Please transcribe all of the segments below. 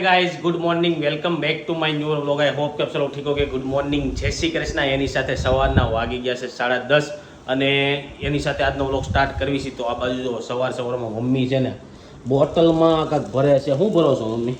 Guys good morning welcome back to my new vlog I hope કે ચલો ઠીક okay good morning જય શ્રી કૃષ્ણ. એની સાથે સવારના વાગી ગયા છે સાડા દસ અને એની સાથે આજનો વ્લોગ સ્ટાર્ટ કરવી છે. તો આ બાજુ જો સવાર સવારમાં મમ્મી છે ને બોટલમાં કાંક ભરે છે. શું ભરો છો મમ્મી?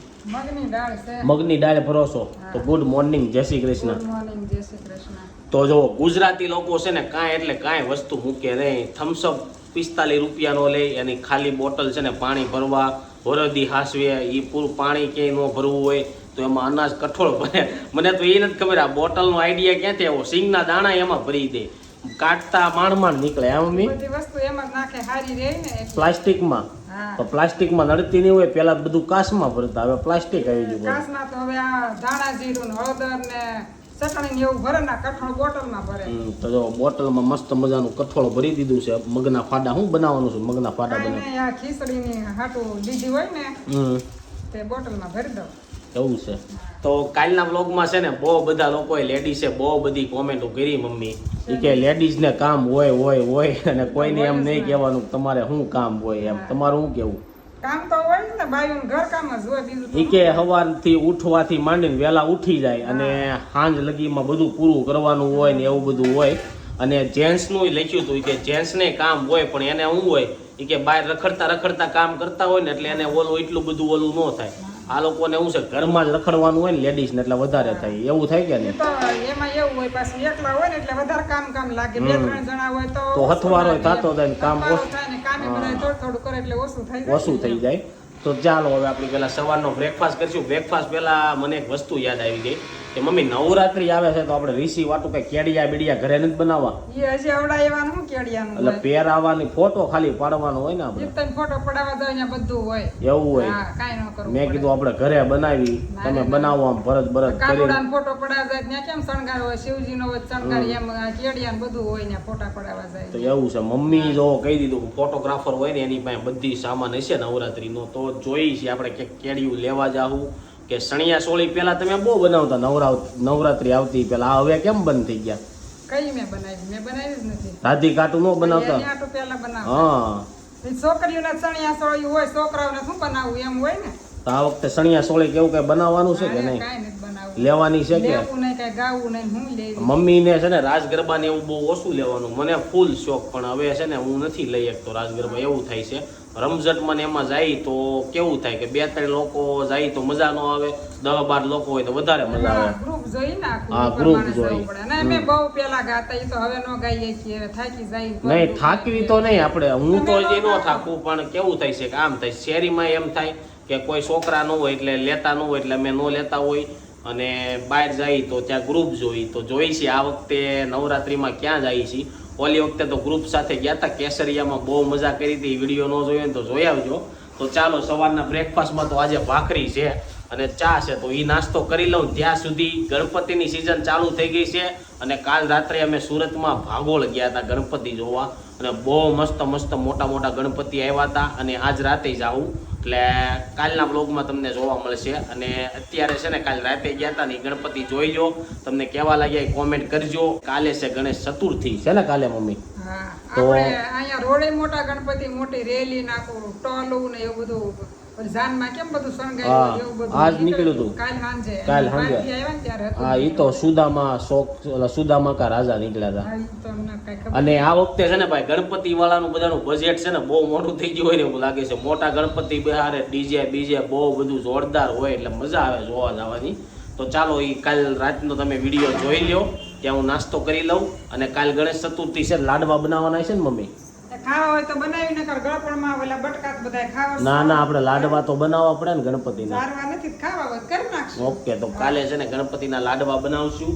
મગની દાળ ભરો છો? તો ગુડ મોર્નિંગ જય શ્રી કૃષ્ણ. ગુડ મોર્નિંગ જય શ્રી કૃષ્ણ. તો જો ગુજરાતી લોકો છે ને કાંઈ એટલે કાંઈ વસ્તુ મૂકે નહીં. થમ્સઅપ પિસ્તાલીસ રૂપિયાનો લે. એની ખાલી બોટલ છે ને પાણી ભરવા. વરદી હાસવે એ પૂરું પાણી ક્યાંય ન ભરવું હોય તો એમાં અનાજ કઠોળ ભરે. મને તો એ નથી ખબર આ બોટલનો આઈડિયા ક્યાંથી આવો સિંગના દાણા એમાં ભરી દે. કાટતા માણ માણ નીકળે એમ મમ્મી? વસ્તુ એમાં નાખે હારી રહે ને પ્લાસ્ટિકમાં? તો પ્લાસ્ટિકમાં નડતી નહીં હોય પેલા બધું કાસમાં ભરતા હવે પ્લાસ્ટિક આવી ગયું કાસમાં તો હવે આ ધાણા જીરું હળદર ને ચટણી ને એવું ભરે ને કઠણ બોટલમાં ભરે. તો જો બોટલમાં મસ્ત મજાનું કઠોળ ભરી દીધું છે. મગના ફાડા શું બનાવવાનું છે? મગના ફાડા બનાવ આ ખીચડીની હાટું દીધી હોય ને હમ. તે બોટલમાં ભરી દઉં. એવું છે. તો કાલના વ્લોગમાં છે ને બહુ બધા લોકોએ લેડીઝે બહુ બધી કોમેન્ટો કરી મમ્મી. એ કે લેડીઝને કામ હોય હોય હોય અને કોઈને એમ નહીં કહેવાનું કે તમારે શું કામ હોય એમ. તમારું શું કેવું? કામ તો હોય ને બાયું ઘર કામ જ હોય બીજું તો કે સવારથી ઉઠવાથી માંડીને વહેલા ઉઠી જાય અને સાંજ લગીમાં બધું પૂરું કરવાનું હોય ને એવું બધું હોય. અને જેન્ટ્સનું લખ્યું હતું કે જેન્ટ્સને કામ હોય પણ એને શું હોય? એ કે બહાર રખડતા રખડતા કામ કરતા હોય ને એટલે એને ઓલું એટલું બધું ઓલું ન થાય. આ લોકોને શું છે ઘરમાં જ રખડવાનું હોય ને લેડીઝને એટલે વધારે થાય. એવું થાય કે નહીં? એમાં એવું હોય પાછું એકલા હોય ને એટલે વધારે કામ કામ લાગે. બે ત્રણ જણા હોય તો હથવારો થતો થાય કામ ઓછું. થઈ જાય. થઈ જાય. તો ચાલો હવે આપણે પેલા સવારનો બ્રેકફાસ્ટ કરીશું. બ્રેકફાસ્ટ પહેલા મને એક વસ્તુ યાદ આવી ગઈ. કે મમ્મી નવરાત્રી આવે છે તો આપણે રીસી વાટું કઈ કેડિયા બીડિયા ઘરે નથી બનાવવા? એ હજી અવડા શું કેડિયાનું એટલે પહેરાવાની ફોટો ખાલી પાડવાનો હોય ને આપણે. ફોટો પડાવવા દો બધું હોય. એવું હોય. હા કાંઈ ન કરવું મેં કીધું આપણે ઘરે બનાવી ના, તમે બનાવો આમ ભરત ભરત કરી ફોટો પડાવવા જાય ત્યાં કેમ શણગાર હોય? શિવજીનો હોય શણગાર એમ આ કેડિયા ને બધું હોય ત્યાં ફોટા પડાવવા તો એવું છે. મમ્મી જો કહી દીધું ફોટોગ્રાફર હોય ને એની પાસે બધી સામાન હશે નવરાત્રીનો તો જોઈ છે આપણે કે કેડિયું લેવા જાવું કે સણિયા સોળી પહેલા તમે બહુ બનાવતા નવરાવ નવરાત્રી આવતી પહેલા. આ હવે કેમ બંધ થઈ ગયા? કઈ મેં બનાવી? મેં બનાવી જ નથી. રાધી કાટું ન બનાવતા? એની પહેલા બનાવ. હા. છોકરીઓના સણિયા સોળી હોય છોકરાઓને શું બનાવવું? એમ હોય ને? તો આ વખતે સણિયા સોળી કેવું કઈ બનાવવાનું છે કે નહીં? લેવાની છે કે? મમ્મી મમ્મીને છે ને રાજ ગરબા ને એવું બહુ ઓછું લેવાનું. મને ફૂલ શોખ પણ હવે છે ને હું નથી લઈ શકતો રાજ ગરબા. એવું થાય છે. રમઝટમાં ને એમાં જાય તો કેવું થાય કે બે ત્રણ લોકો જાય તો મજા ન આવે દસ બાર લોકો હોય તો વધારે મજા આવે. ગ્રુપ જોઈ હા, ગ્રુપ જોઈ. અમે બહુ પેલા ગાતા તો હવે નો ગાઈએ છીએ થાકી જાય નહીં થાકવી તો નહીં આપણે. હું તો હજી ન થાકું. પણ કેવું થાય છે કે આમ થાય. શેરીમાં એમ થાય કે કોઈ છોકરા ન હોય એટલે લેતા ન હોય એટલે અમે ન લેતા હોય. અને બહાર જાય તો ત્યાં ગ્રુપ જોઈ. તો જોઈ છે આ વખતે નવરાત્રિમાં ક્યાં જાય છે? ઓલી વખતે તો ગ્રુપ સાથે ગયા હતા કેસરિયામાં બહુ મજા કરી હતી વીડિયો ન જોયો તો જોઈ આવજો. તો ચાલો, સવારના બ્રેકફાસ્ટમાં તો આજે ભાખરી છે અને ચા છે, તો એ નાસ્તો કરી લઉં. ત્યાં સુધી ગણપતિની સિઝન ચાલુ થઈ ગઈ છે અને કાલ રાત્રે અમે સુરતમાં ભાગોળ ગયા હતા ગણપતિ જોવા. અને બહુ મસ્ત મસ્ત, મોટા મોટા ગણપતિ આવ્યા હતા. અને આજ રાતે જ આવું એટલે કાલના બ્લોગમાં તમને જોવા મળશે. અને અત્યારે છે ને, કાલ રાતે ગયા હતા ને ગણપતિ જોઈજો તમને કેવા લાગ્યા કોમેન્ટ કરજો. કાલે છે ગણેશ ચતુર્થી. છે ને કાલે, મમ્મી? તો- અહીંયા રોડે મોટા ગણપતિ, મોટી રેલી નાખું, ટોલું ને એવું બધું. આજ નીકળ્યું હતું. કાલ સાંજે. હા એ તો સુદામા શોક સુદામા કા રાજા નીકળ્યા હતા અને આ વખતે છે ને ભાઈ ગણપતિ વાળાનું બધાનું બજેટ છે ને બહુ મોટું થઈ ગયું હોય ને એવું લાગે છે. મોટા ગણપતિ બિહારે ડીજે બીજે બહુ બધું જોરદાર હોય એટલે મજા આવે જોવા જવાની. તો ચાલો એ કાલ રાતનો તમે વીડિયો જોઈ લ્યો. ત્યાં હું નાસ્તો કરી લઉં. અને કાલ ગણેશ ચતુર્થી છે લાડવા બનાવવાના છે ને મમ્મી? ખાવા હોય તો બનાવી નકર ગળપણમાં આવેલા બટકા બધા ખાવા ના ના આપણે લાડવા તો બનાવવા પડે ને ગણપતિના. સારવા નથી ખાવા હોય કરી નાખશું. ઓકે તો કાલે છે ને ગણપતિના લાડવા બનાવશું.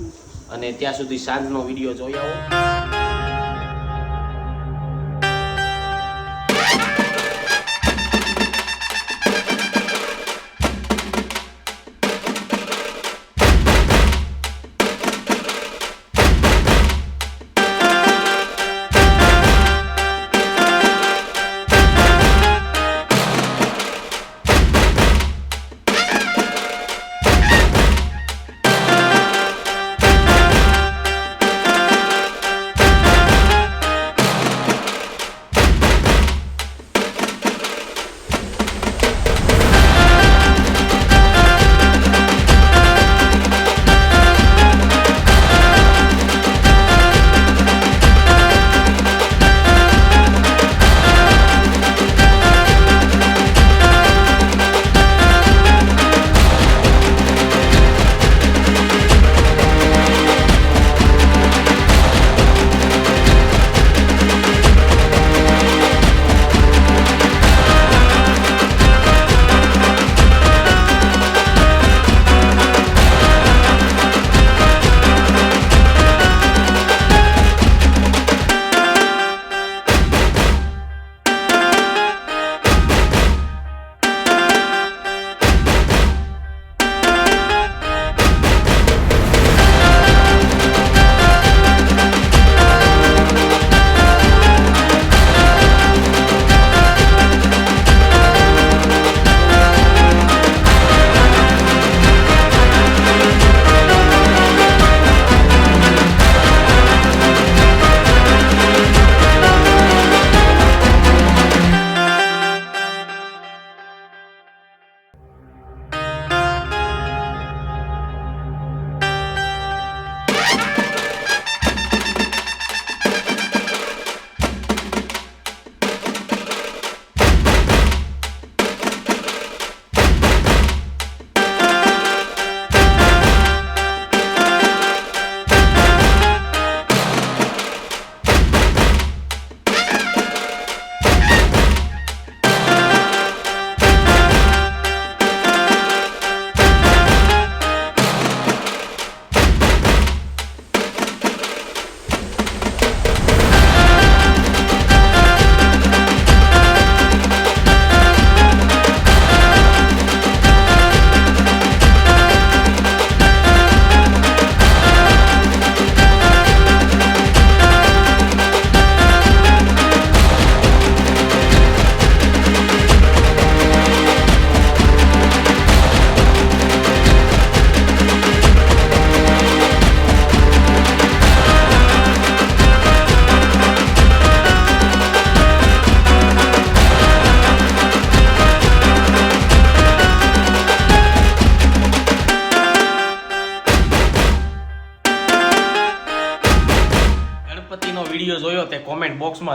અને ત્યાં સુધી સાંજનો વીડિયો જોઈ આવો.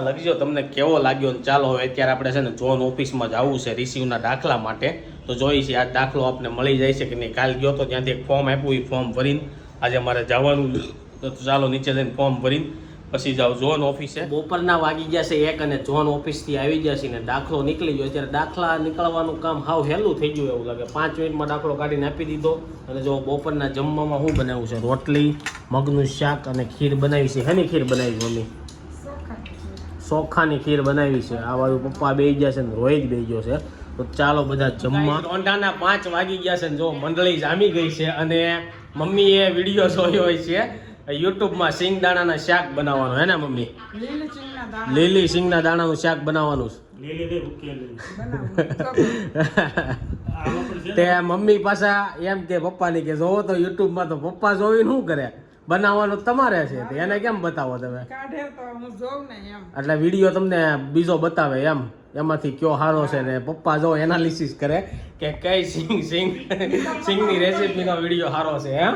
કોમેન્ટ લખજો, તમને કેવો લાગ્યો ને ચાલો હવે અત્યારે આપણે છે ને જોન ઓફિસમાં જવું છે રિસીવના દાખલા માટે. તો જોઈ છે આ દાખલો આપને મળી જાય છે કે નહીં. કાલ ગયો તો ત્યાંથી એક ફોર્મ આપ્યું એ ફોર્મ ભરીને આજે મારે જવાનું તો ચાલો નીચે જઈને ફોર્મ ભરીને પછી જાઓ ઝોન ઓફિસે બપોરના વાગી ગયા છે એક અને ઝોન ઓફિસથી આવી ગયા છે ને દાખલો નીકળી ગયો. અત્યારે દાખલા નીકળવાનું કામ હાવ હેલું થઈ ગયું એવું લાગે. પાંચ મિનિટમાં દાખલો કાઢીને આપી દીધો. અને જો બપોરના જમવામાં શું બનાવ્યું છે? રોટલી, મગનું શાક અને ખીર બનાવી છે. હેની ખીર બનાવી મમ્મી? ચોખાની ખીર બનાવી છે. આ બાજુ પપ્પા બે ગયા છે ને રોહિત બે ગયો છે. તો ચાલો બધા જમવા. રોંઢાના પાંચ વાગી ગયા છે ને જો મંડળી જામી ગઈ છે અને મમ્મીએ વીડિયો જોયો હોય છે. યુટ્યુબમાં સિંગદાણાના શાક બનાવવાનું હે ને મમ્મી? લીલી ચીંગના દાણા. લીલી સિંગના દાણાનું શાક બનાવવાનું. છે તે મમ્મી પાછા એમ કે પપ્પાની કે જોવો તો યુટ્યુબમાં તો પપ્પા જોઈને શું કરે? બનાવવાનું તમારે છે તો. એને કેમ બતાવો તમે? કાઢે તો હું જોઉં ને એમ. એટલે વીડિયો તમને બીજો બતાવે એમ. એમાંથી કયો સારો છે ને? પપ્પા જો એનાલિસિસ કરે કે કઈ સિંગ સિંગ સિંગની રેસીપીનો વીડિયો સારો છે એમ?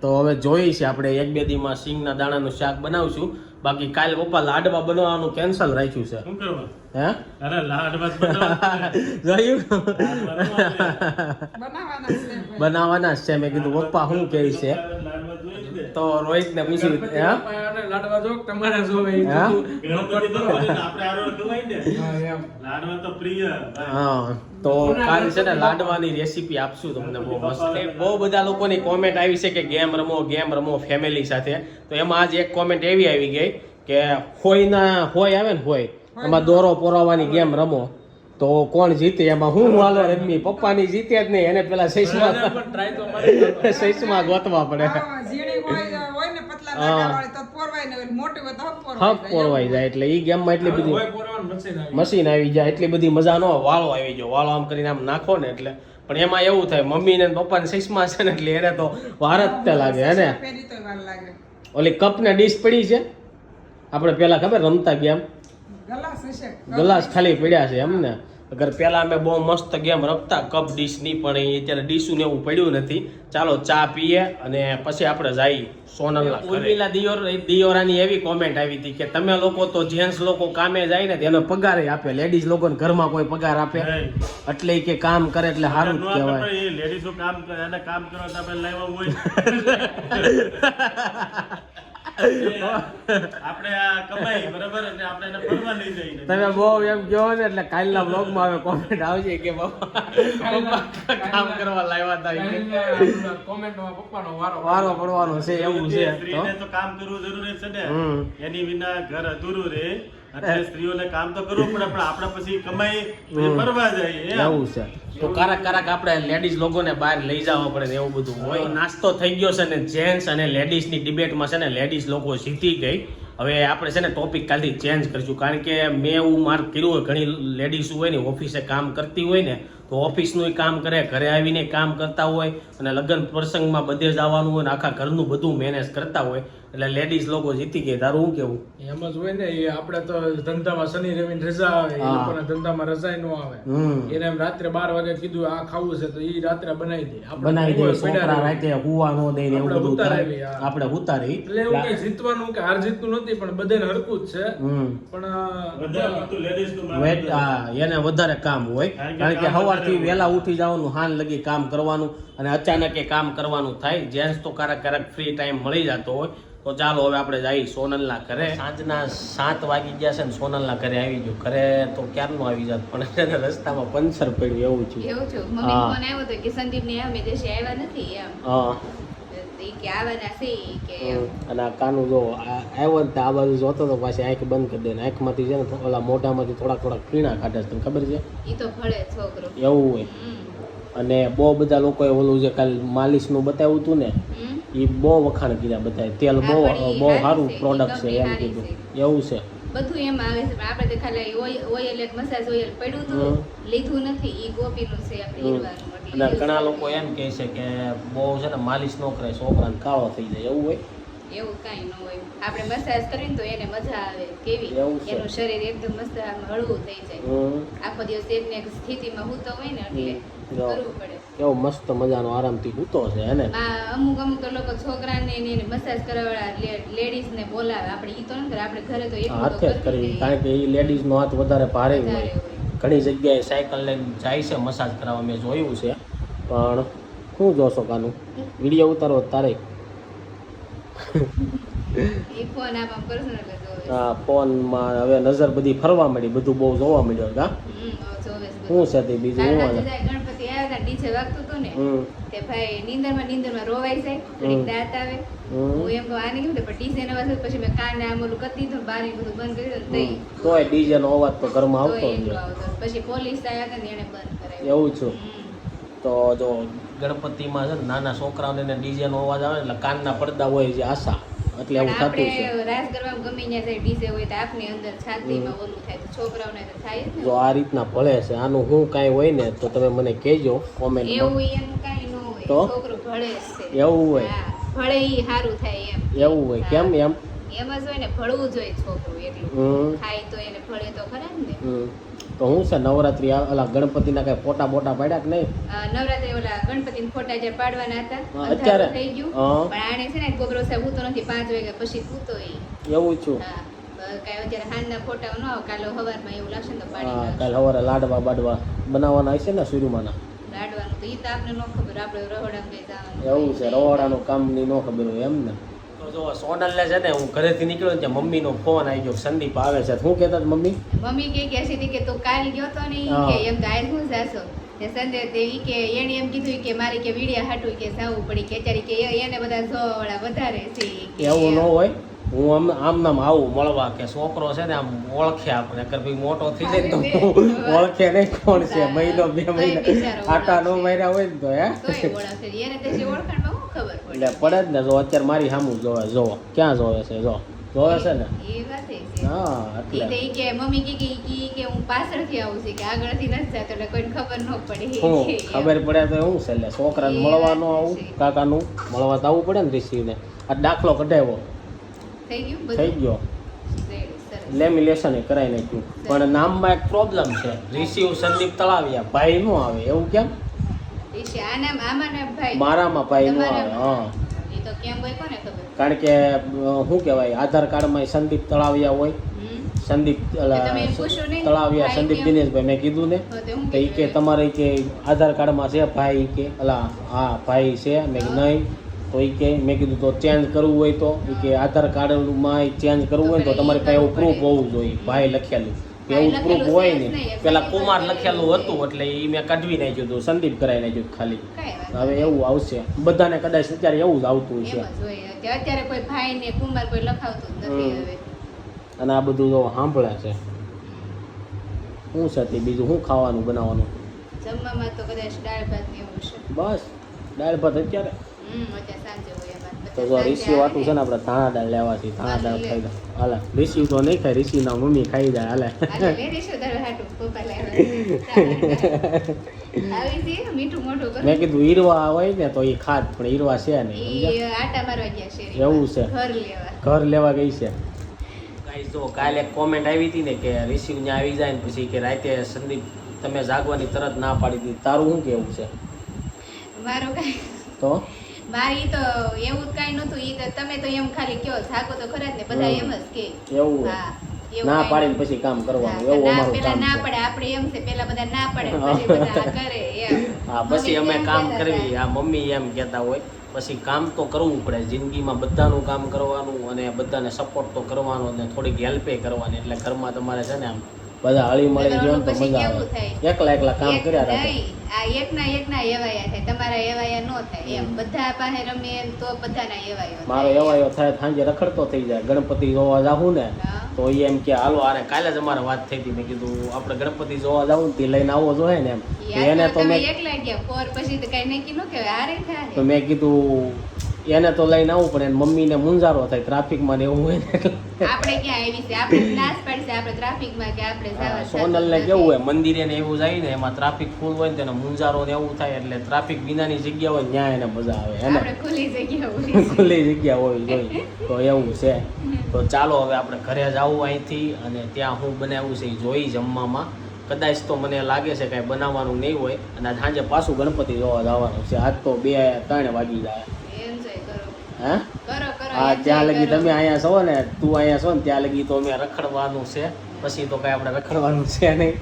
તો હવે જોઈએ છે આપણે એક બે દીમાં સિંગના દાણાનું શાક બનાવશું. બાકી કાલે પપ્પા લાડવા બનાવવાનું કેન્સલ રાખ્યું છે. હે? છે. બનાવવાના જ છે. મેં કીધું પપ્પા શું કહે છે? તો રોહિત ને પૂછ્યું હે? લાડવા જો તમારે જોવે ઈ હા? બધું. હા, એમ. હા તો કાલ છે ને લાડવાની રેસીપી આપશું તમને બહુ મસ્ત. બહુ બધા લોકોની કોમેન્ટ આવી છે કે ગેમ રમો ગેમ રમો ફેમિલી સાથે. તો એમાં આજ એક કોમેન્ટ એવી આવી ગઈ કે હોય ના હોય આવે ને હોય એમાં દોરો પોરાવાની ગેમ રમો. તો કોણ જીતે? એમાં હું હાલો રમી? પપ્પાની જીતે જ નહીં એને પેલા સૈસમાં સૈસમાં ગોતવા પડે. પોરવાઈ જાય એટલે ઈ ગેમમાં એટલી બધી મશીન આવી. જાય. એટલી બધી મજા નો વાળો આવી જાય વાળો આમ કરીને આમ નાખો ને એટલે. પણ એમાં એવું થાય મમ્મી ને પપ્પા ને સૈસમાં છે ને એટલે એને તો વાર જ તે લાગે હે ને? ઓલી કપ ને ડીશ પડી છે? આપણે પેલા ખબર રમતા ગેમ? Glass glass. ખાલી પડ્યા છે એમ ને અગર પહેલાં અમે બહુ મસ્ત ગેમ રમતા કપ ડીશની પણ એ અત્યારે ડીશું ને એવું પડ્યું નથી. ચાલો ચા પીએ અને પછી આપણે જઈએ સોનલના ઉર્મિલા દિયોર દિયોરાની એવી કોમેન્ટ આવી હતી કે તમે લોકો તો જેન્ટ્સ લોકો કામે જાય ને તેનો પગાર આપે લેડીઝ લોકોને ઘરમાં કોઈ પગાર આપે. એટલે કે કામ કરે એટલે સારું જ કહેવાય. લેડીઝો કામ કરે અને કામ કરવા તો આપણે લાવ્યા હોય. આપણે આ કમાઈ બરાબર? અને આપણે એને ફરવા લઈ જઈએ તમે બહુ એમ કહો ને એટલે કાલના બ્લોગમાં આવે કોમેન્ટ આવશે કે પપ્પા પપ્પા કામ કરવા લાવ્યા હતા કોમેન્ટમાં પપ્પાનો વારો વારો પડવાનો છે એવું છે. તો કામ કરવું જરૂરી છે ને. એની વિના ઘર અધૂરું રહે એટલે સ્ત્રીઓને કામ તો કરવું પડે પણ આપણે પછી કમાઈ ફરવા જઈએ એમ. એવું છે. તો કારક કારક આપણે લેડીઝ લોકોને બહાર લઈ જવા પડે ને એવું બધું હોય. નાસ્તો થઈ ગયો છે ને જેન્ટ્સ અને લેડીઝની ડિબેટમાં છે ને લેડીઝ લોકો જીતી ગઈ. હવે આપણે છે ને ટોપિક કાલથી ચેન્જ કરીશું. કારણ કે મેં એવું માર્ક કર્યું હોય ઘણી લેડીઝ હોય ને ઓફિસે કામ કરતી હોય ને તો ઓફિસનું કામ કરે ઘરે આવીને કામ કરતા હોય અને લગ્ન પ્રસંગમાં બધે જ આવવાનું હોય ને આખા ઘરનું બધું મેનેજ કરતા હોય. એટલે લેડીઝ લોકો જીતી ગઈ તારું શું કેવું? એમ જ હોય ને એ આપણે તો ધંધામાં શનિ રવિ રજા આવે. એ. લોકોના ધંધામાં રજા નો આવે. એને એમ રાત્રે બાર વાગે કીધું આ ખાવું છે તો એ રાત્રે બનાવી દે. બનાવી દે છોકરા રાતે હુવા નો દે એવું બધું. આપણે ઉતારી. એટલે એવું કઈ જીતવાનું કે હાર જીતનું નથી. પણ બધાને હરકું જ છે. પણ એને વધારે કામ હોય. કારણ કે સવારથી વહેલા ઉઠી જવાનું હાન લગી કામ કરવાનું અને અચાનક એ કામ કરવાનું થાય. જેન્ટ્સ તો ક્યારેક ક્યારેક ફ્રી ટાઈમ મળી જતો હોય. તો ચાલો હવે આપણે જઈએ સોનલના ઘરે. સાંજના સાત વાગી ગયા છે ને સોનલના ઘરે આવી ગયો. ઘરે તો ક્યારનું આવી જાત? પણ એને રસ્તામાં પંચર પડ્યું એવું છે એવું છે મમ્મી ફોન આવ્યો તો કે સંદીપ ને અમે દેશે આવ્યા નથી એમ. હા. અને આ કાનું જો આવ્યો ને આ બાજુ જોતો તો પાછી આંખ બંધ કરી દે ને આંખમાંથી છે ને ઓલા મોઢામાંથી થોડાક થોડાક પીણા કાઢે છે તને ખબર છે? એવું હોય. અને બહુ બધા લોકોએ ઓલું જે કાલ માલિશનું બતાવ્યું હતું ને એ બહુ વખાણ કર્યા બધા તેલ બહુ બહુ સારું પ્રોડક્ટ છે એમ કીધું. એવું છે. બધું એમ આવે છે. આપણે ખાલી ઓઇલ એક મસાજ ઓઇલ પડ્યું હતું લીધું નથી એ ગોપીનું છે આપણે અને ઘણા લોકો એમ કહે છે કે બહુ છે ને માલિશ ન કરે છોકરાને કાળો થઈ જાય એવું હોય? એવું કાંઈ ન હોય. આપણે મસાજ કરીને તો એને મજા આવે કેવી? એનું શરીર એકદમ મસ્ત હળવું થઈ જાય. આખો દિવસ એકને એક સ્થિતિમાં હૂતો હોય ને એટલે. કરવું પડે. કેવો મસ્ત મજાનો આરામથી હૂતો છે ને? આ અમુક અમુક લોકો છોકરાને ને એને મસાજ કરાવવાળા લેડીઝ ને બોલાવે. આપણે ઈ તો ન કરે આપણે ઘરે તો તો હાથે જ કરવી કારણ કે એ લેડીઝનો હાથ વધારે ભારે હોય. ઘણી જગ્યાએ સાયકલ લઈને જાય છે મસાજ કરાવવા મેં જોયું છે. પણ શું જોશો કાનું? વીડિયો ઉતારો તારે. આ ફોનમાં હવે નજર બધી ફરવા મળી બધું બહુ જોવા મળ્યું કા શું છે તે બીજું હમ. તે ભાઈ નીંદરમાં નીંદરમાં રોવાય જાય દાંત આવે. હું એમ કહું આને કેવું પણ ડીજે ને વાગે પછી મેં કાને આમ ઓલું કરી દીધું બારી બધું બંધ કરી દીધું તોય ડીજે નો અવાજ તો ઘરમાં તો આવતો જ આવતો પછી પોલીસ આવ્યા હતા ને એને બંધ કરાવ્યું. એવું છું. તો જો ગણપતિમાં છે ને નાના છોકરાઓને ડીજે નો અવાજ આવે એટલે એટલે કાનના પડદા હોય છે આશા. એટલે એવું થતું છે. રાસ કરવામાં ગમે ત્યાં જાય ડીજે હોય તો આપની અંદર છાતીમાં ઓલું થાય છોકરાઓ છોકરાઓને તો થાય જ જો આ રીતના ભળે છે આનું હું કાંઈ હોય ને તો તમે મને કહેજો કોમેન્ટ એવું એનું કાંઈ ન હોય. છોકરો ભળે છે. એવું હોય. ભળે ઈ સારું થાય એમ. એવું હોય કેમ એમ? એમ જ હોય ને ભળવું જોઈએ છોકરું એટલું ખાય તો એને ભળે તો ખરા ને. તો હું છે નવરાત્રી ઓલા ગણપતિ ના કઈ ફોટા બોટા પાડ્યા કે નહીં? નવરાત્રી ઓલા ગણપતિ ફોટા જે પાડવાના હતા અત્યારે? થઈ ગયું. પણ આને છે ને ગોગરો સાહેબ હું તો નથી પાંચ વાગ્યા પછી સૂતો એવું છું. કાલે સવારમાં એવું લાગશે ને તો પાડી કાલે સવારે લાડવા બાડવા બનાવવાના હશે ને સુરમાના? લાડવાનું તો ઈ તો આપણે ન ખબર આપણે રહોડામાં કઈ જવાનું એવું છે રવાડાનું કામ ન ખબર હોય એમ ને. તો જો સોનલને છે ને હું ઘરેથી નીકળ્યો ને ત્યાં મમ્મીનો ફોન આવી ગયો સંદીપ આવે છે. શું કહેતા મમ્મી? મમ્મી કે કે છે કે તું કાલ ગયો તો ને કે એમ તો આજ હું જાશો? તે સંજય તે ઈ કે એને એમ કીધું કે મારી કે વીડિયા હાટું કે જાવું પડી કે અત્યારે કે એને બધા જોવા વધારે છે એવું ન હોય? હું આમ આમ નામ આવું મળવા કે છોકરો છે ને આમ ઓળખે આપણે. કે ભાઈ મોટો થઈ જાય તો ઓળખે નહીં કોણ છે. મહિનો બે મહિના. આટા નો મહિના હોય ને તો હે? એટલે પડે જ ને. જો અત્યારે મારી સામું જોવે જોવો ક્યાં જોવે છે? જો. જોવે છે ને? હા એટલે. કે મમ્મી કે કે હું પાછળથી આવું છું. કે આગળથી નથી જતો એટલે કોઈને ખબર ન પડે. શું ખબર પડે તો એવું છે એટલે. છોકરાને એ મળવા વાત ન આવું કાકાનું. મળવા તો આવવું પડે ને ઋષિને. આ દાખલો કઢાવ્યો. થઈ ગયું થઈ લેમિનેશન એ કરાવી નાખ્યું. પણ નામમાં એક પ્રોબ્લેમ છે. રિસીવ સંદીપ તળાવિયા ભાઈ નો આવે. એવું કેમ? મારામાં ભાઈ નો આવે? હા. કારણ કે શું કહેવાય? આધાર કાર્ડમાં સંદીપ તળાવિયા હોય? સંદીપ તળાવિયા સંદીપ દિનેશભાઈ મેં કીધું ને. તો એ કે તમારે કે આધાર કાર્ડમાં છે ભાઈ કે અલા હા ભાઈ છે. મેં નહીં. તો એ કે મેં કીધું તો ચેન્જ કરવું હોય તો એ કે આધાર કાર્ડમાં ચેન્જ કરવું હોય તો તમારે કાંઈ પાસે એવું પ્રૂફ હોવું જોઈએ. ભાઈ લખેલું. કે એવું પ્રૂફ હોય ને પેલા કુમાર લખેલું હતું એટલે એ મેં કાઢવી નાખ્યું હતું સંદીપ કરાવી નાખ્યું ખાલી. હવે એવું આવશે. બધાને કદાચ અત્યારે એવું જ આવતું હોય. છે અત્યારે કોઈ ભાઈ ને કુમાર કોઈ લખાવતું નથી હમ. હવે. અને આ બધું જો સાંભળે છે. શું તે બીજું? શું ખાવાનું બનાવવાનું? જમવામાં તો કદાચ દાળ ભાત એવું છે બસ. દાળ ભાત અત્યારે તો જો ઋષિ વાતું છે ને આપણે ધાણા દાળ લેવાથી ધાણા દાળ ખાઈ દે હાલે ઋષિ તો નહીં ખાય ઋષિ ના મમ્મી ખાઈ જાય હાલે. મેં કીધું ઈરવા હોય ને તો એ ખાત પણ ઈરવા છે નહીં છે એવું છે. ઘર લેવા. ગઈ છે. તો જો કાલે કોમેન્ટ આવી હતી ને કે રિસીવ ને આવી જાય ને પછી કે રાતે સંદીપ તમે જાગવાની તરત ના પાડી દીધી. તારું શું કેવું છે? મારું કઈ તો? મારી તો એવું જ કાંઈ નતું ઈ તો તમે તો એમ ખાલી કયો થાકો તો ખરા ને બધા એમ જ કે. એવું હા ના પાડીને પછી કામ કરવાનું એવું અમારું પેલા ના પડે આપણે એમ છે પેલા બધા ના પડે પછી બધા કરે એમ. હા પછી અમે કામ કરવી આ મમ્મી એમ કહેતા હોય પછી કામ તો કરવું પડે જિંદગીમાં બધાનું કામ કરવાનું અને બધાને સપોર્ટ તો કરવાનો અને થોડીક હેલ્પે કરવાની એટલે ઘરમાં તમારે છે ને આમ બધા હળી મળી બધા તો મજા આવે. એકલા એકલા કામ કર્યા રાખે. આ એકના એકના એવાયા થાય તમારા એવાયા નો થાય. એમ બધા પાસે રમે એમ તો બધાના એવાયો મારો એવાયો થાય સાંજે રખડતો થઈ જાય. ગણપતિ જોવા જાવું ને તો એ એમ કે હાલો આને કાલે જ અમારે વાત થઈ હતી. મેં કીધું આપણે ગણપતિ જોવા જવું ને તે લઈને આવવો જોઈએ ને એમ. એને તો મેં એકલા ગયા ફોર પછી તો કઈ નક્કી ન કહેવાય. આ તો થાય મેં કીધું એને તો લઈને આવવું પડે એને મમ્મીને મુંજારો થાય ટ્રાફિકમાં ને એવું હોય ને. આપણે ક્યાં આવી છે? આપણે નાશ પાડશે આપણે ટ્રાફિકમાં કે આપણે જવા સોનલ ને કેવું હોય મંદિરે ને એવું જાય ને એમાં ટ્રાફિક ફૂલ હોય ને તેને મુંજારો ને એવું થાય એટલે ટ્રાફિક વિનાની જગ્યા હોય ત્યાં એને મજા આવે હે ને? ખુલ્લી જગ્યા હોય. ખુલ્લી જગ્યા હોય જોઈએ તો એવું છે. તો ચાલો હવે આપણે ઘરે જવું અહીંથી અને ત્યાં હું બનાવ્યું છે એ જોઈ જમવામાં. કદાચ તો મને લાગે છે કાંઈ બનાવવાનું નહીં હોય અને સાંજે પાછું ગણપતિ જોવા જવાનું છે. આજ તો બે ત્રણ વાગી જાય. હે? કરો કરો હા ત્યાં લગી તમે અહીંયા છો ને તું અહીંયા છો ને ત્યાં લગી તો અમે રખડવાનું છે. પછી તો કઈ આપણે રખડવાનું છે નહીં.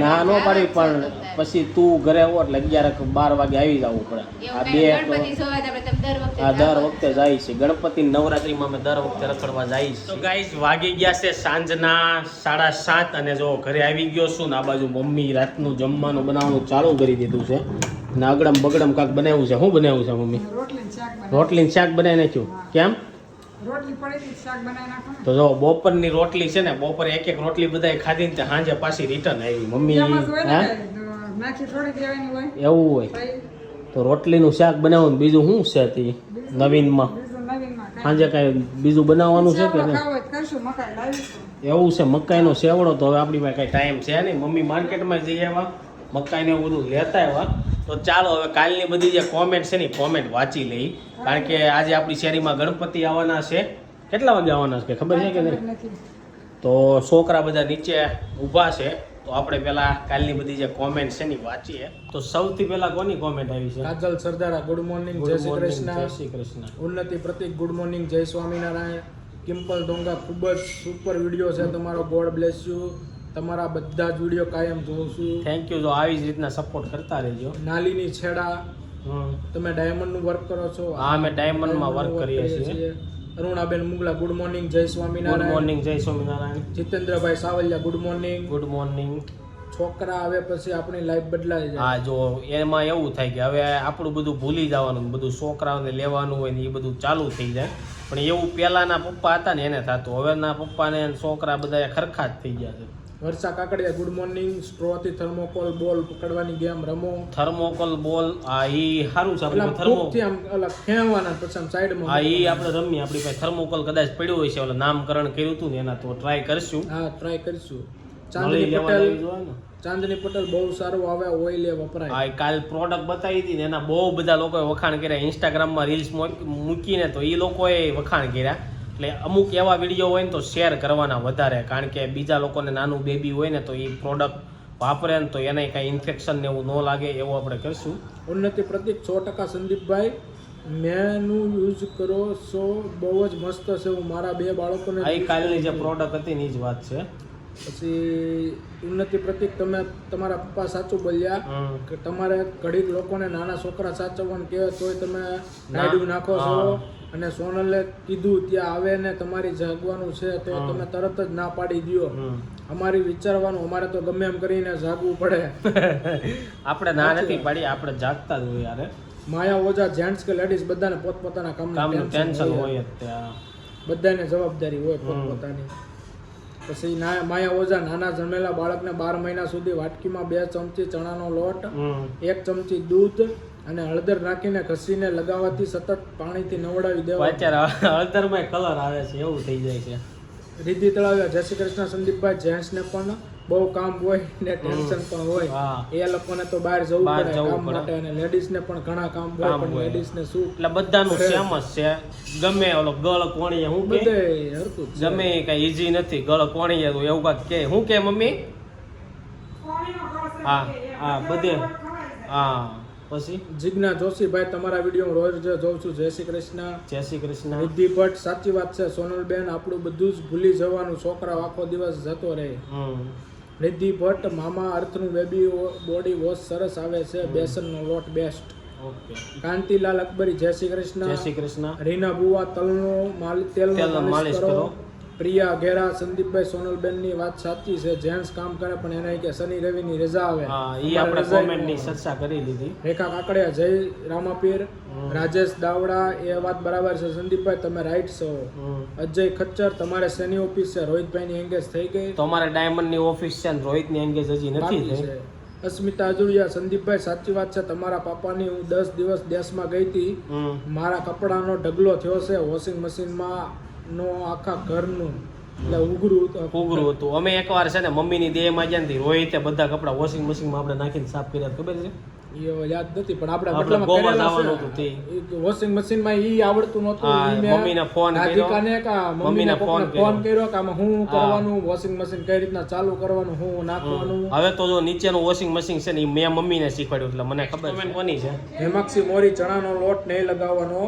ના ના પાડી પણ પછી તું ઘરે હો એટલે અગિયાર બાર વાગે આવી જવું પડે. આ બે દર વખતે આ દર વખતે જાય છે. ગણપતિ નવરાત્રીમાં અમે દર વખતે રખડવા જાય છે તો ગાઈઝ વાગી ગયા છે સાંજના સાડા સાત અને જો ઘરે આવી ગયો છું ને આ બાજુ મમ્મી રાતનું જમવાનું બનાવવાનું ચાલુ કરી દીધું છે. ને અગડમ બગડમ કાંક બનાવ્યું છે. શું બનાવ્યું છે મમ્મી? રોટલી શાક બનાવી નાખ્યું કેમ તો જો બપોરની રોટલી છે ને બપોરે એક એક રોટલી બધાએ ખાધી ને સાંજે પાછી રિટર્ન આવી. મમ્મી એવું હોય. તો રોટલીનું શાક બનાવવાનું ને બીજું શું છે તે નવીનમાં. સાંજે કાંઈ બીજું બનાવવાનું છે કે એવું છે મકાઈનો સેવડો તો હવે આપણી પાસે કઈ ટાઈમ છે નહીં. મમ્મી માર્કેટમાં જઈ આવ્યા. મકાઈને એવું બધું લેતા આવ્યા. તો ચાલો હવે કાલની બધી જે કોમેન્ટ છે ને કોમેન્ટ વાંચી લઈ. કારણ કે આજે આપણી શેરીમાં ગણપતિ આવવાના છે. કેટલા વાગે આવવાના છે ખબર છે કે નહીં? તો છોકરા બધા નીચે ઊભા છે. તો આપણે પેલા કાલની બધી જે કોમેન્ટ છે ને વાંચીએ. તો સૌથી પહેલા કોની કોમેન્ટ આવી છે? કાજલ સરદારા ગુડ મોર્નિંગ જય શ્રી કૃષ્ણ. જય શ્રી કૃષ્ણ. ઉન્નતિ પ્રતિક ગુડ મોર્નિંગ જય સ્વામિનારાયણ. કિમ્પલ ડોંગા ખૂબ જ સુપર વીડિયો છે. તમારો ગોડ બ્લેસ યુ તમારા બધા જ વીડિયો કાયમ જોઉં છું. થેન્ક યુ જો આવી જ રીતના સપોર્ટ કરતા રહેજો. નાલીની છેડા. તમે ડાયમંડનું વર્ક કરો છો? હા, અમે ડાયમંડમાં વર્ક કરીએ છીએ. અરુણાબેન મુગલા ગુડ મોર્નિંગ જય ગુડ મોર્નિંગ જય Swaminarayan. Jitendrabhai Savaliya good morning good morning છોકરા આવે પછી આપણી લાઈફ બદલાઈ જાય. હા જો એમાં એવું થાય કે હવે આપણું બધું ભૂલી જવાનું બધું છોકરાઓને લેવાનું હોય ને એ બધું ચાલુ થઈ જાય. પણ એવું પહેલાના પપ્પા હતા ને એને થતું. હવેના પપ્પાને છોકરા બધા ખરખા જ થઈ ગયા છે. વર્ષા કાકડિયા ગુડ મોર્નિંગ સ્ટ્રોથી થર્મોકોલ બોલ પકડવાની ગેમ રમો. થર્મોકોલ બોલ આ ઈ સારું છે આપણે થર્મો. થી આમ અલગ ખેંચવાના પછી આમ સાઈડમાં આ ઈ આપણે રમીએ આપણી પાસે થર્મોકોલ કદાચ પડ્યું હોય છે ઓલા નામકરણ કર્યું હતું ને એના તો ટ્રાય કરશું. હા ટ્રાય કરીશું. ચાંદની પટેલ ચાંદની પટેલ બહુ સારું આવે ઓઇલ એ વપરાય. હા કાલ પ્રોડક્ટ બતાવી હતી ને એના બહુ બધા લોકોએ વખાણ કર્યા ઇન્સ્ટાગ્રામમાં રીલ્સ મૂકીને તો એ લોકોએ વખાણ કર્યા. એટલે અમુક એવા વીડિયો હોય ને તો શેર કરવાના વધારે. કારણ કે બીજા લોકોને નાનું બેબી હોય ને તો એ પ્રોડક્ટ વાપરે ને તો એને કાંઈ ઇન્ફેક્શન ને એવું ન લાગે એવું આપણે કરશું ઉન્નતિ પ્રતિક સો ટકા સંદીપભાઈ. મેનું યુઝ કરો સો બહુ જ મસ્ત છે. હું મારા બે બાળકોને આઈ કાલની જે પ્રોડક્ટ હતી એની જ વાત છે. પછી ઉન્નતિ પ્રતિક તમે તમારા પપ્પા સાચું બોલ્યા કે તમારે ઘડીક લોકોને નાના છોકરા સાચવવાનું કહે તોય તમે નાડ્યું નાખો છો. અને સોનલે કીધું ત્યાં આવે ને તમારી જાગવાનું છે તો તમે તરત જ ના પાડી દો અમારી વિચારવાનું અમારે તો ગમે એમ કરીને જાગવું પડે. આપણે ના નથી પાડી આપણે જાગતા જ હોય યાર માયા ઓજા જેન્ટ્સ કે લેડીઝ બધાને પોતપોતાના કામનું ટેન્શન હોય. જ બધાને જવાબદારી હોય પોતપોતાની. પછી ના માયા ઓજા નાના જન્મેલા બાળકને બાર મહિના સુધી વાટકીમાં બે ચમચી ચણાનો લોટ એક ચમચી દૂધ અને હળદર નાખીને ઘસીને લગાવવાથી સતત પાણીથી નવડાવી દેવા અત્યારે હળદરમાં કલર આવે છે એવું થઈ જાય છે. રીતિ તળાવ્યા જય શ્રી કૃષ્ણ સંદીપભાઈ જેન્ટ્સને પણ બહુ કામ હોય ને ટેન્શન પણ હોય. હા. એ લોકોને તો બહાર જવું પડે કામ માટે અને લેડીઝને પણ ઘણા કામ હોય પણ. લેડીઝને શું એટલે બધાનું સેમ જ છે. ગમે ઓલો ગળ કોણીએ હું કે બધે હરકું ગમે એ કઈ ઈઝી નથી ગળ કોણીએ તો એવું કાંઈક કે. હું કે મમ્મી? હા હા બધે હા. પછી? જીજ્ઞા જોશીભાઈ તમારા વીડિયો રોજ જોઉં છું. જય શ્રી કૃષ્ણ. જય શ્રી કૃષ્ણ. બુદ્ધિ ભટ્ટ સાચી વાત છે. સોનલબેન આપણું બધું જ ભૂલી જવાનું. છોકરા આખો દિવસ જતો રહે. રિદ્ધિ ભટ્ટ મામા અર્થનું બેબી બોડી વોશ સરસ આવે છે. બેસનનો લોટ બેસ્ટ કાંતિલાલ અકબરી જય શ્રી જય કૃષ્ણ શ્રી કૃષ્ણ. રીના બુવા તલનો માલ તેલનો તેલનો માલિશ કરો. પ્રિયા ઘેરા સંદીપભાઈ સોનલબેનની વાત સાચી છે. જેન્ટ્સ કામ કરે પણ એને કે શનિ રવિની રજા આવે. હા એ આપણે કોમેન્ટની ચર્ચા કરી લીધી. રેખા કાકડિયા જય રામાપીર રાજેશ દાવડા એ વાત બરાબર છે. સંદીપભાઈ તમે રાઈટ છો. અજય ખચ્ચર તમારે શેની ઓફિસ છે? રોહિતભાઈની એંગેજ થઈ ગઈ? તમારે ડાયમંડ ડાયમંડની ઓફિસ છે ને રોહિતની એંગેજ હજી નથી થઈ. અસ્મિતા અજુડિયા સંદીપભાઈ સાચી વાત છે. તમારા પાપાની હું દસ દિવસ દેશમાં ગઈ હતી. મારા કપડાનો ઢગલો થયો છે. વોશિંગ મશીનમાં નો આખા ઘરનું એટલે ઉઘરું ઉઘરું હતું. અમે એકવાર છે ને મમ્મીની દેહમાં ગયા ને રોહિતે બધા કપડાં વોશિંગ મશીનમાં આપણે નાખીને સાફ કર્યા ખબર છે? યાદ નથી પણ આપણે જવાનું હતું તે. વોશિંગ મશીનમાં ઈ આવડતું નહોતું. મમ્મીને ફોન કર્યો. કા મમ્મીને ફોન ફોન કર્યો. કે આમાં હું કરવાનું વોશિંગ મશીન કઈ રીતના ચાલુ કરવાનું હું નાખવાનું. હવે તો જો નીચેનું વોશિંગ મશીન છે ને ઈ મેં મમ્મીને શીખવાડ્યું એટલે મને ખબર છે. કોની છે? હેમાક્ષી મોરી ચણાનો લોટ નહીં લગાવવાનો.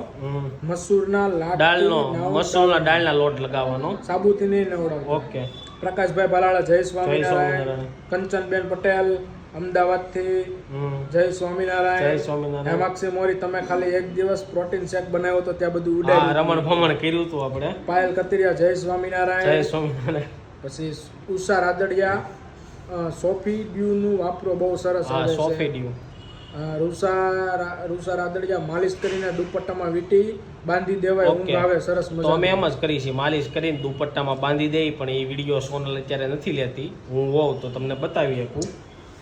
મસૂરના લાટ દાળનો મસૂરના દાળના લોટ લગાવવાનો. સાબુથી નહીં નવડાવવાનો. ઓકે. પ્રકાશભાઈ બાલાળા જય સ્વામિનારાયણ. કંચનબેન પટેલ અમદાવાદથી. જય જય સ્વામિનારાયણ. સ્વામિનારાયણ. હેમાક્ષી મોરી તમે ખાલી એક દિવસ પ્રોટીન શેક બનાવ્યો તો ત્યાં બધું હા રમણ ભમણ કર્યું હતું આપણે. પાયલ કતિરિયા જય જય સ્વામિનારાયણ. સ્વામિનારાયણ પછી ઉષા રાદડિયા સોફી ડ્યુનું વાપરો બહુ સરસ સોફી ડ્યુ. રૂસા રૂસા રાદડિયા માલિશ કરીને દુપટ્ટામાં વીટી બાંધી દેવાય. ઊંઘ આવે સરસ મજા અમે એમ જ કરી છે માલિશ કરીને દુપટ્ટામાં બાંધી દે પણ એ વીડિયો સોનલ અત્યારે નથી લેતી. હું હોઉં તો તમને બતાવી શકું.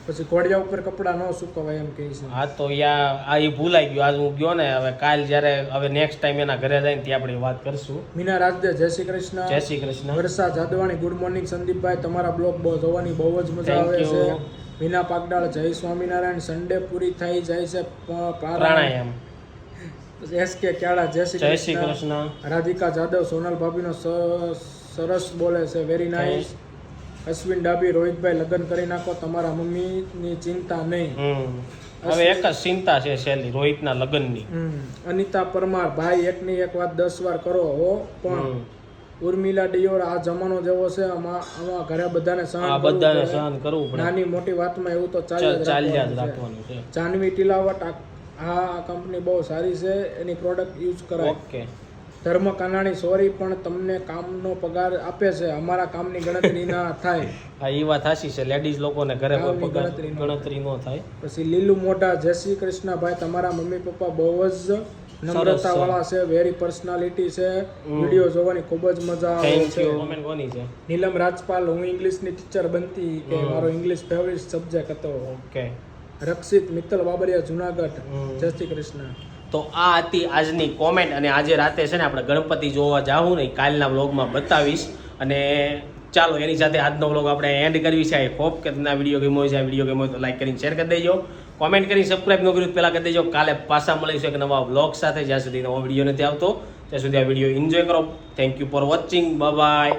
પછી કોડિયા ઉપર કપડાં ન સુકવાય એમ કહે છે. હા તો યા આ એ ભૂલાઈ ગયું. આજ હું ગયો ને હવે કાલ જ્યારે હવે નેક્સ્ટ ટાઈમ એના ઘરે જઈને ત્યાં આપણે વાત કરશું. મીના રાજદે જય શ્રી કૃષ્ણ. જય Shri Krishna. Varsha Jadvani good morning Sandipbhai. તમારા બ્લોગ બહુ જોવાની બહુ જ મજા આવે છે. મીના પાગડાળ જય સ્વામિનારાયણ. સન્ડે પૂરી થઈ જાય છે પ્રાણાયામ. એસ કે ક્યાળા જય શ્રી જય શ્રી કૃષ્ણ. રાધિકા જાદવ સોનલ ભાભીનો સરસ બોલે છે. વેરી નાઇસ અશ્વિન ડાબી રોહિતભાઈ લગ્ન કરી નાખો તમારા મમ્મીની ચિંતા નહીં. હવે એક જ ચિંતા છે શૈલી રોહિતના લગ્નની. અનિતા પરમાર ભાઈ એકની એક વાત દસ વાર કરો હો પણ ઉર્મિલા ડિયોર આ જમાનો જેવો છે આમાં આમાં ઘરે બધાને સહન બધાને સહન કરવું પડે. નાની મોટી વાતમાં એવું તો ચાલ- ચાલ્યા જ રાખવાનું છે. જાનવી ટીલાવટ આ કંપની બહુ સારી છે એની પ્રોડક્ટ યુઝ કરાય. ઓકે ધર્મ કાનાણી સોરી પણ તમને કામનો પગાર આપે છે. અમારા કામની ગણતરી ના થાય. હા એ વાત સાચી છે. લેડીઝ લોકોને ઘરે કોઈ પગાર ગણતરી ન ન થાય. પછી લીલુ મોઢા જય શ્રી કૃષ્ણ ભાઈ તમારા મમ્મી પપ્પા બહુ જ નમ્રતા વાળા છે વેરી પર્સનાલિટી છે. વીડિયો જોવાની ખૂબ જ મજા આવે છે. કોમેન્ટ કોની છે? નીલમ રાજપાલ હું ઇંગ્લિશની ટીચર બનતી કે મારો ઇંગ્લિશ ફેવરિટ સબ્જેક્ટ હતો. ઓકે રક્ષિત મિત્તલ બાબરિયા જુનાગઢ. જય શ્રી કૃષ્ણ. તો આ હતી આજની કોમેન્ટ અને આજે રાતે છે ને આપણે ગણપતિ જોવા જાવું ને કાલના વ્લોગમાં બતાવીશ. અને ચાલો, એની સાથે આજનો વ્લોગ આપણે એન્ડ કરવી છે. આઈ હોપ કે તમને આ વીડિયો ગમ્યો છે. આ વીડિયો ગમ્યો તો લાઈક કરીને શેર કરી દેજો. કોમેન્ટ કરીને સબસ્ક્રાઈબ ન કર્યું પહેલાં કરી દેજો. કાલે પાછા મળીશું એક નવા વ્લોગ સાથે. જ્યાં સુધી નવો વીડિયો નથી આવતો, ત્યાં સુધી આ વીડિયો એન્જોય કરો. Thank you for watching bye